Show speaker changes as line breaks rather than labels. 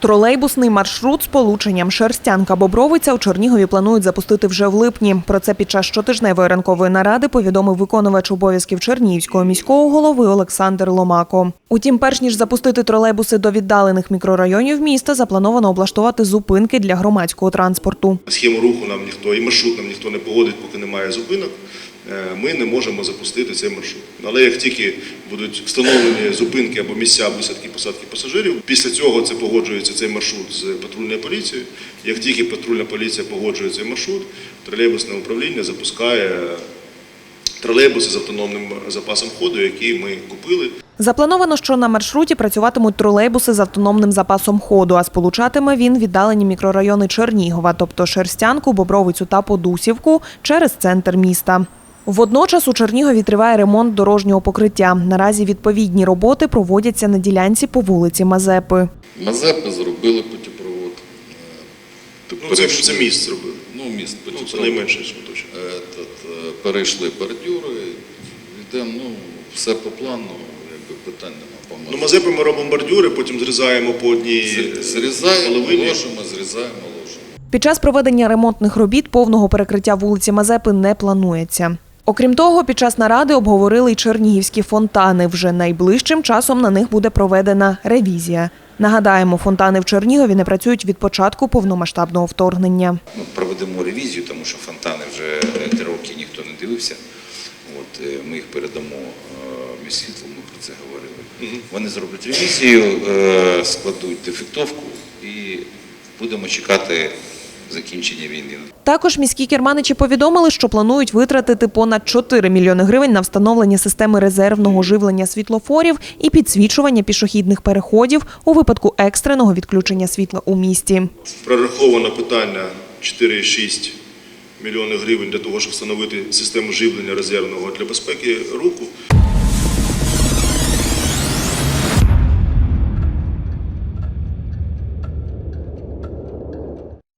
Тролейбусний маршрут з полученням Шерстянка-Бобровиця у Чернігові планують запустити вже в липні. Про це під час щотижневої ранкової наради повідомив виконувач обов'язків Чернігівського міського голови Олександр Ломако. Утім, перш ніж запустити тролейбуси до віддалених мікрорайонів міста, заплановано облаштувати зупинки для громадського транспорту.
Схему руху нам ніхто і маршрут нам ніхто не погодить, поки немає зупинок. Е, Ми не можемо запустити цей маршрут. Але як тільки будуть встановлені зупинки або місця висадки посадки пасажирів, після цього це погоджується цей маршрут з патрульною поліцією. Як тільки патрульна поліція погоджує цей маршрут, тролейбусне управління запускає тролейбуси з автономним запасом ходу, які ми купили.
Заплановано, що на маршруті працюватимуть тролейбуси з автономним запасом ходу, а сполучатиме він віддалені мікрорайони Чернігова, тобто Шерстянку, Бобровицю та Подусівку, через центр міста. Водночас у Чернігові триває ремонт дорожнього покриття. Наразі відповідні роботи проводяться на ділянці по вулиці Мазепи.
Мазепи зробили путепровод. Е,
Ну, це, це міст зробили.
Ну, міст
Ну, це найменший шматочок.
Е, Перейшли бордюри, йдемо, ну, все по плану, якби питань нема. По
Ну, Мазепи ми робимо бордюри, потім зрізаємо по одній е,
Зрізаємо,
половині.
ложимо, зрізаємо, ложимо.
Під час проведення ремонтних робіт повного перекриття вулиці Мазепи не планується. Окрім того, під час наради обговорили й чернігівські фонтани. Вже найближчим часом на них буде проведена ревізія. Нагадаємо, фонтани в Чернігові не працюють від початку повномасштабного вторгнення.
Ми проведемо ревізію, тому що фонтани вже е, три роки ніхто не дивився. От, е, ми їх передамо е, міськвітлу, ми про це говорили. Вони зроблять ревізію, складуть дефектовку і будемо чекати закінчення війни.
Також міські керманичі повідомили, що планують витратити понад 4 мільйони гривень на встановлення системи резервного живлення світлофорів і підсвічування пішохідних переходів у випадку екстреного відключення світла у місті.
Прораховано питання 4,6 мільйони гривень для того, щоб встановити систему живлення резервного для безпеки руху.